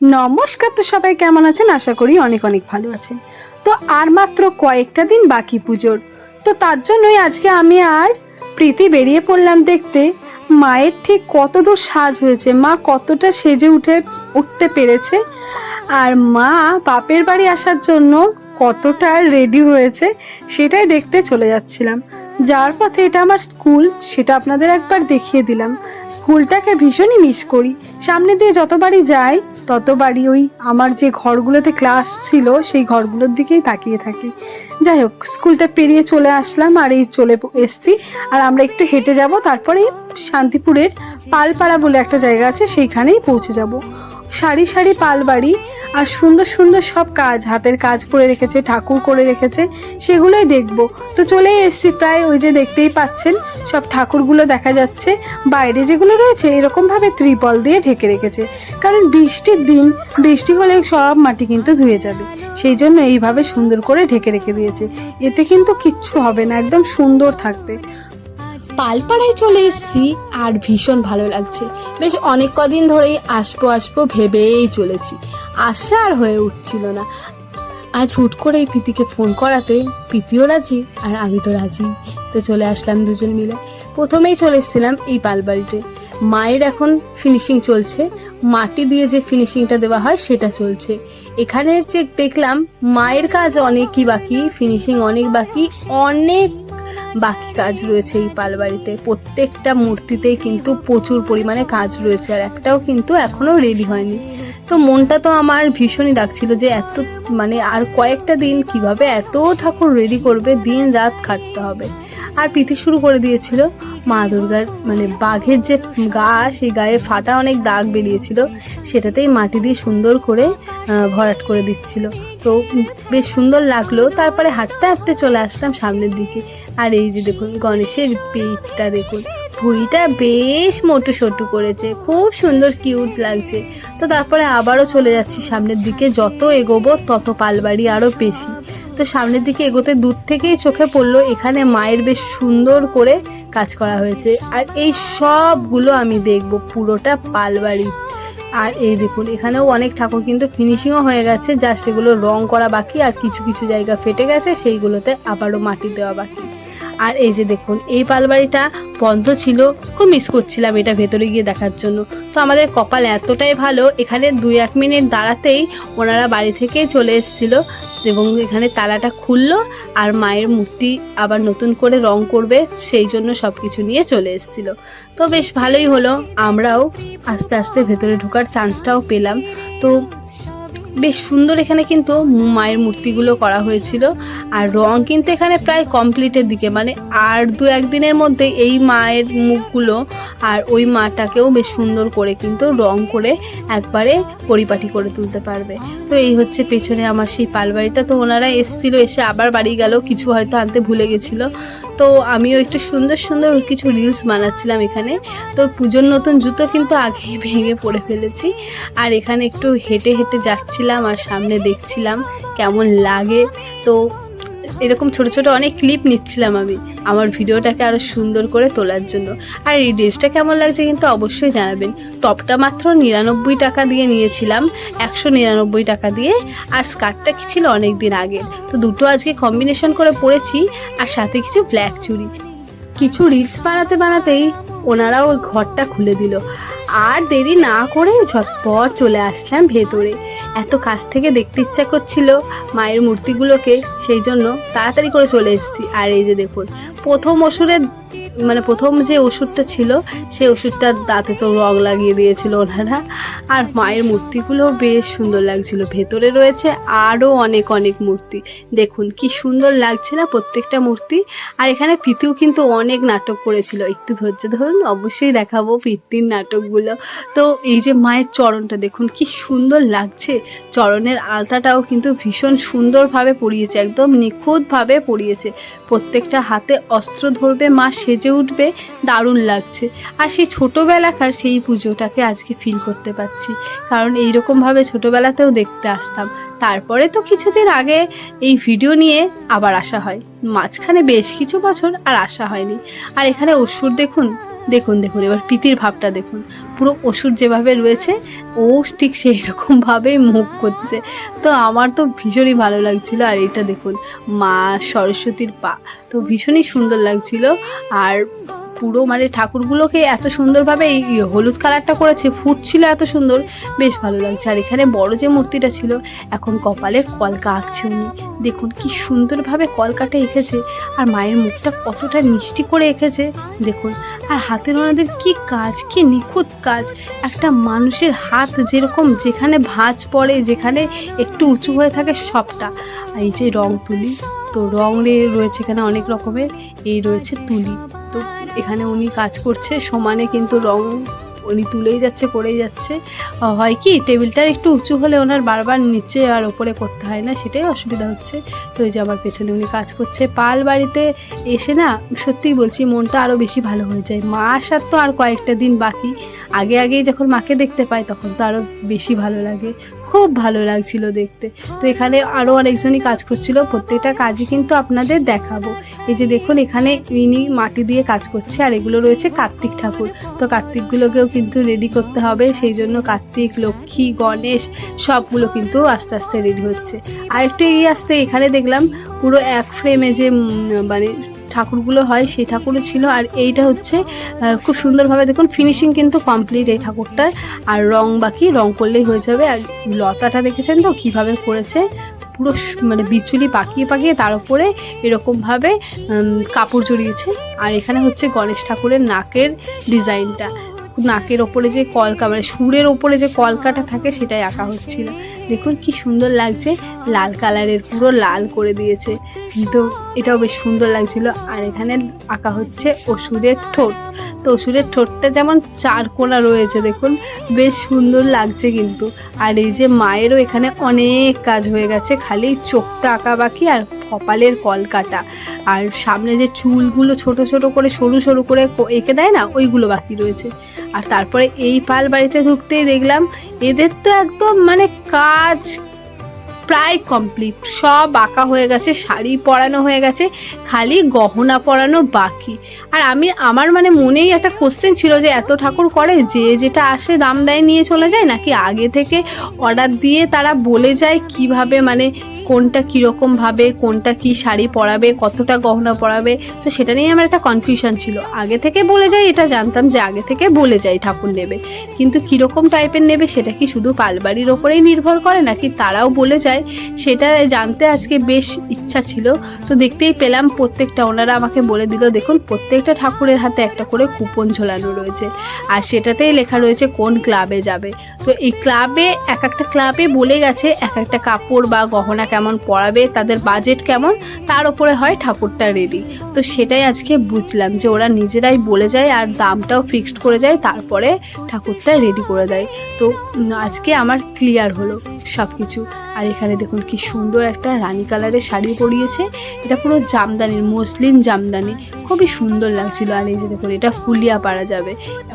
নমস্কার তো সবাই, কেমন আছেন? আশা করি অনেক অনেক ভালো আছেন। তো আর মাত্র কয়েকটা দিন বাকি পুজোর। তো তার জন্যই আজকে আমি আর প্রীতি বেরিয়ে পড়লাম দেখতে। মায়ের ঠিক কত দূর সাজ হয়েছে, মা কতটা সেজে উঠে, উঠতে পেরেছে। আর মা বাপের বাড়ি আসার জন্য কতটা রেডি হয়েছে, সেটাই দেখতে চলে যাচ্ছিলাম। যাওয়ার পথে এটা আমার স্কুল, সেটা আপনাদের একবার দেখিয়ে দিলাম। স্কুলটাকে ভীষণই মিস করি। সামনে দিয়ে যতবারই যাই ততবারই ওই আমার যে ঘরগুলোতে ক্লাস ছিল, সেই ঘরগুলোর দিকেই তাকিয়ে থাকি। যাই হোক স্কুলটা পেরিয়ে চলে আসলাম আর এই চলে এসছি। আর আমরা একটু হেঁটে যাব তারপরে শান্তিপুরের পালপাড়া বলে একটা জায়গা আছে, সেইখানেই পৌঁছে যাব। সারি সারি পালবাড়ি আর সুন্দর সুন্দর সব কাজ, হাতের কাজ করে রেখেছে, ঠাকুর করে রেখেছে, সেগুলোই দেখব। তো চলেই এসছি প্রায় ওই যে দেখতেই পাচ্ছেন, সব ঠাকুরগুলো দেখা যাচ্ছে। বাইরে যেগুলো রয়েছে এরকমভাবে ত্রিপল দিয়ে ঢেকে রেখেছে। কারণ বৃষ্টির দিন, বৃষ্টি হলে সব মাটি কিন্তু ধুয়ে যাবে। সেই জন্য এইভাবে সুন্দর করে ঢেকে রেখে দিয়েছে। এতে কিন্তু কিচ্ছু হবে না, একদম সুন্দর থাকবে। পালপাড়ায় চলে এসেছি আর ভীষণ ভালো লাগছে। বেশ অনেক কদিন ধরেই আসব আসব ভেবেই চলেছি। আশা আর হয়ে উঠছিল না। আজ হুট করে এই প্রীতিকে ফোন করাতে প্রীতিও রাজি আর আমি তো রাজি। তো চলে আসলাম দুজন মিলে। প্রথমেই চলে এসেছিলাম এই পালবাড়িতে। মায়ের এখন ফিনিশিং চলছে। মাটি দিয়ে যে ফিনিশিংটা দেওয়া হয় সেটা চলছে। এখানের যে দেখলাম মায়ের কাজ অনেকই বাকি ফিনিশিং অনেক বাকি, অনেক বাকি কাজ রয়েছে এই পালবাড়িতে। প্রত্যেকটা মূর্তিতেই কিন্তু প্রচুর পরিমাণে কাজ রয়েছে আর একটাও কিন্তু এখনও রেডি হয়নি। তো মনটা তো আমার ভীষণই ডাকছিল যে এত মানে আর কয়েকটা দিন কীভাবে এত ঠাকুর রেডি করবে, দিন রাত খাটতে হবে। আর পিথি শুরু করে দিয়েছিল মা দুর্গার মানে বাঘের যে গা, সেই গায়ে ফাটা অনেক দাগ বেরিয়েছিল, সেটাতেই মাটি দিয়ে সুন্দর করে ভরাট করে দিচ্ছিল। তো বেশ সুন্দর লাগল। তারপরে হাঁটতে হাঁটতে চলে আসলাম সামনের দিকে। আর এই যে দেখুন, গণেশের পেটটা দেখুন ভুঁইটা বেশ মোটু সোটু করেছে, খুব সুন্দর কিউট লাগছে। তো তারপরে আবারও চলে যাচ্ছি সামনের দিকে, যত এগোবো তত পালবাড়ি আরও বেশি। তো সামনের দিকে এগোতে দূর থেকেই চোখে পড়ল, এখানে মায়ের বেশ সুন্দর করে কাজ করা হয়েছে। আর এই সবগুলো আমি দেখব, পুরোটা পালবাড়ি। আর এই দেখুন, এখানেও অনেক ঠাকুর কিন্তু ফিনিশিংও হয়ে গেছে জাস্ট এগুলো রং করা বাকি, আর কিছু কিছু জায়গা ফেটে গেছে, সেইগুলোতে আবারও মাটি দেওয়া বাকি। আর এই যে দেখুন, এই পালবাড়িটা বন্ধ ছিল, খুব মিস করছিলাম এটা ভেতরে গিয়ে দেখার জন্য। তো আমাদের কপাল এতটাই ভালো, এখানে দুই এক মিনিট দাঁড়াতেই ওনারা বাড়ি থেকে চলে এসেছিল এবং এখানে তালাটা খুললো আর মায়ের মূর্তি আবার নতুন করে রং করবে, সেই জন্য সব কিছু নিয়ে চলে এসেছিল। তো বেশ ভালোই হলো, আমরাও আস্তে আস্তে ভেতরে ঢোকার চান্সটাও পেলাম। তো বেশ সুন্দর এখানে কিন্তু মায়ের মূর্তিগুলো করা হয়েছিল। আর রং কিন্তু এখানে প্রায় কমপ্লিটের দিকে। মানে আর দু একদিনের মধ্যে এই মায়ের মুখগুলো আর ওই মাটাকেও বেশ সুন্দর করে কিন্তু রং করে একবারে পরিপাটি করে তুলতে পারবে। তো এই হচ্ছে পেছনে আমার সেই পালবাড়িটা। তো ওনারা এসেছিল, এসে আবার বাড়ি গেল। কিছু হয়তো আনতে ভুলে গেছিল। তো আমিও একটু সুন্দর সুন্দর কিছু রিলস বানাচ্ছিলাম এখানে। তো পুজোর নতুন জুতো কিন্তু আগেই ভেঙে পড়ে ফেলেছি। আর এখানে একটু হেঁটে হেঁটে যাচ্ছিলাম আর সামনে দেখছিলাম কেমন লাগে। তো এরকম ছোট ছোট অনেক ক্লিপ নিচ্ছিলাম আমি আমার ভিডিওটাকে আরও সুন্দর করে তোলার জন্য। আর এই ড্রেসটা কেমন লাগছে কিন্তু অবশ্যই জানাবেন। টপটা মাত্র নিরানব্বই টাকা দিয়ে নিয়েছিলাম, একশো নিরানব্বই টাকা দিয়ে। আর স্কার্টটা কি ছিল অনেক দিন আগে তো দুটো আজকে কম্বিনেশন করে পরেছি আর সাথে কিছু ব্ল্যাক চুড়ি। কিছু রিলস বানাতে বানাতেই ওনারা ওর ঘরটা খুলে দিল। আর দেরি না করে ঝটপট চলে আসলাম ভেতরে। এত কাছ থেকে দেখতে ইচ্ছা করছিল মায়ের মূর্তিগুলোকে, সেই জন্য তাড়াতাড়ি করে চলে এসেছি। আর এই যে দেখুন, প্রথম ওষুধের মানে প্রথম যে ওষুধটা ছিল সেই ওষুধটার দাঁতে তো রং লাগিয়ে দিয়েছিল ওনারা। আর মায়ের মূর্তিগুলো বেশ সুন্দর লাগছিল। ভেতরে রয়েছে আরও অনেক অনেক মূর্তি। দেখুন, কি সুন্দর লাগছে না প্রত্যেকটা মূর্তি। আর এখানে পিতিও কিন্তু অনেক নাটক করেছিল। একটু ধৈর্য ধরুন, অবশ্যই দেখাবো পিত্তির নাটকগুলো। তো এই যে মায়ের চরণটা, দেখুন কি সুন্দর লাগছে। চরণের আলতাটাও কিন্তু ভীষণ সুন্দরভাবে পরিয়েছে, একদম নিখুঁতভাবে পরিয়েছে। প্রত্যেকটা হাতে অস্ত্র ধরবে মা সেজে উঠবে, দারুণ লাগছে। আর সেই ছোটোবেলাকার সেই পুজোটাকে আজকে ফিল করতে পারছি। কারণ এই রকমভাবে ছোটোবেলাতেও দেখতে আসতাম। তারপরে তো কিছুদিন আগে এই ভিডিও নিয়ে আবার আসা হয়। মাঝখানে বেশ কিছু বছর আর আসা হয়নি। আর এখানে অসুর দেখুন দেখুন দেখুন, এবার প্রীতির ভাবটা দেখুন। পুরো অসুর যেভাবে রয়েছে, ও ঠিক সেই রকমভাবেই মুখ করছে। তো আমার তো ভীষণই ভালো লাগছিল, আর এটা দেখুন, মা সরস্বতীর পা। তো ভীষণই সুন্দর লাগছিল, আর পুরো মানে ঠাকুরগুলোকে এত সুন্দরভাবে এই হলুদ কালারটা করেছে, ফুটছিল এত সুন্দর, বেশ ভালো লাগছে। আর এখানে বড় যে মূর্তিটা ছিল, এখন কপালে কলকা আঁকছে উনি। দেখুন কি সুন্দরভাবে কলকাটা এঁকেছে, আর মায়ের মুখটা কতটা মিষ্টি করে এঁকেছে, দেখুন। আর হাতের ওনাদের কি কাজ, কি নিখুঁত কাজ। একটা মানুষের হাত যেরকম যেখানে ভাঁজ পড়ে, যেখানে একটু উঁচু হয়ে থাকে সবটা। আর এই যে রং তুলি, তো রং রয়েছে এখানে অনেক রকমের, এই রয়েছে তুলি। এখানে উনি কাজ করছে সমানে কিন্তু রং উনি তুলেই যাচ্ছে, করেই যাচ্ছে। হয় কি, টেবিলটা একটু উঁচু হলে ওনার বারবার নিচে আর ওপরে করতে হয় না, সেটাই অসুবিধা হচ্ছে। তো এই যে আমার পেছনে উনি কাজ করছে। পাল বাড়িতে এসে না, সত্যিই বলছি, মনটা আরও বেশি ভালো হয়ে যায়। মা আসার তো আর কয়েকটা দিন বাকি। আগে আগেই যখন মাকে দেখতে পাই, তখন তো আরও বেশি ভালো লাগে। খুব ভালো লাগছিল দেখতে। তো এখানে আরও অনেকজনই কাজ করছিল। প্রত্যেকটা কাজই কিন্তু আপনাদের দেখাবো। এই যে দেখুন, এখানে ইনি মাটি দিয়ে কাজ করছে, আর এগুলো রয়েছে কার্তিক ঠাকুর। তো কার্তিকগুলোকেও কিন্তু রেডি করতে হবে। সেই জন্য কার্তিক, লক্ষ্মী, গণেশ সবগুলো কিন্তু আস্তে আস্তে রেডি হচ্ছে। আর একটু এগিয়ে আসতে এখানে দেখলাম পুরো এক ফ্রেমে যে মানে ঠাকুরগুলো হয় সেই ঠাকুরও ছিল। আর এইটা হচ্ছে খুব সুন্দরভাবে দেখুন ফিনিশিং কিন্তু কমপ্লিট এই ঠাকুরটার। আর রং বাকি, রং করলেই হয়ে যাবে। আর লতাটা দেখেছেন তো কীভাবে করেছে? পুরো মানে বিচুলি পাকিয়ে পাকিয়ে তার উপরে এরকমভাবে কাপড় জড়িয়েছে। আর এখানে হচ্ছে গণেশ ঠাকুরের নাকের ডিজাইনটা নাকের ওপরে যে কলকা মানে সুরের ওপরে যে কলকাটা থাকে সেটাই আঁকা হচ্ছিল। দেখুন কি সুন্দর লাগছে, লাল কালারের পুরো লাল করে দিয়েছে। কিন্তু এটাও বেশ সুন্দর লাগছিল। আর এখানে আঁকা হচ্ছে অসুরের ঠোঁট। অসুরের ঠোঁটটা যেমন চার কোনা রয়েছে, দেখুন, বেশ সুন্দর লাগছে কিন্তু। আর এই যে মায়েরও এখানে অনেক কাজ হয়ে গেছে, খালি চোখটা আঁকা বাকি আর কপালের কলকাটা। আর সামনে যে চুলগুলো ছোট ছোট করে, সরু সরু করে এঁকে দেয় না, ওইগুলো বাকি রয়েছে। আর তারপরে এই পাল বাড়িতে ঢুকতেই দেখলাম, এদের তো একদম মানে কাজ প্রায় কমপ্লিট সব আঁকা হয়ে গেছে, শাড়ি পরানো হয়ে গেছে, খালি গহনা পরানো বাকি। আর আমি, আমার মানে মনেই একটা কোশ্চেন ছিল যে এত ঠাকুর করে, যে যেটা আসে দাম দেয় নিয়ে চলে যায়, নাকি আগে থেকে অর্ডার দিয়ে তারা বলে যায় কীভাবে মানে কোনটা কীরকম ভাবে, কোনটা কি শাড়ি পরাবে, কতটা গহনা পরাবে, তো সেটা নিয়ে আমার একটা কনফিউশন ছিল। আগে থেকে বলে যায় এটা জানতাম যে আগে থেকে বলে যায় ঠাকুর নেবে। কিন্তু কীরকম টাইপের নেবে সেটা কি শুধু পালবাড়ির ওপরেই নির্ভর করে, নাকি তারাও বলে যায়? সেটা জানতে আজকে বেশ ইচ্ছা ছিল। তো দেখতেই পেলাম প্রত্যেকটা ওনারা আমাকে বলে দিল, দেখুন, প্রত্যেকটা ঠাকুরের হাতে একটা করে কুপন ঝোলানো রয়েছে। আর সেটাতেই লেখা রয়েছে কোন ক্লাবে যাবে। তো এই ক্লাবে এক একটা ক্লাবে বলে গেছে, এক একটা কাপড় বা গহনা কেমন পড়াবে, তাদের বাজেট কেমন, তার ওপরে হয় ঠাকুরটা রেডি তো সেটাই আজকে বুঝলাম যে ওরা নিজেরাই বলে যায় আর দামটাও ফিক্সড করে যায়, তারপরে ঠাকুরটা রেডি করে দেয়। তো আজকে আমার ক্লিয়ার হলো সব কিছু আর এখানে দেখুন কি সুন্দর একটা রানী কালারের শাড়ি পরিয়েছে। এটা পুরো জামদানির মসলিন জামদানি। খুবই সুন্দর লাগছিল। আর এই যে দেখুন, এটা ফুলিয়া পাড়া যাবে।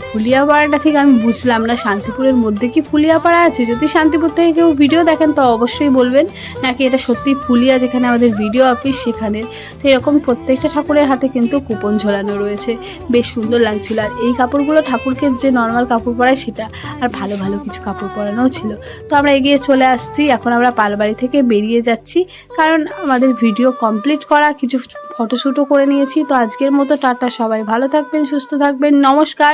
ফুলিয়া পাড়াটা থেকে আমি বুঝলাম না, শান্তিপুরের মধ্যে কি ফুলিয়া পাড়া আছে? যদি শান্তিপুর থেকে কেউ ভিডিও দেখেন, তো অবশ্যই বলবেন। নাকি এটা সত্যি ফুলিয়া, যেখানে আমাদের ভিডিও অফিস, সেখানে? তো এরকম প্রত্যেকটা ঠাকুরের হাতে কিন্তু কুপন ঝোলানো রয়েছে। বেশ সুন্দর লাগছিল। আর এই কাপড়গুলো ঠাকুরকে যে নর্মাল কাপড় পরায় সেটা, আর ভালো ভালো কিছু কাপড় পরানোও ছিল। তো আমরা এগিয়ে চলে আসছি। এখন আমরা পালবাড়ি থেকে বেরিয়ে যাচ্ছি। কারণ আমাদের ভিডিও কমপ্লিট করা, কিছু ফটোশ্যুটও করে নিয়েছি। তো আজকের মতো টাটা সবাই। ভালো থাকবেন সুস্থ থাকবেন। নমস্কার।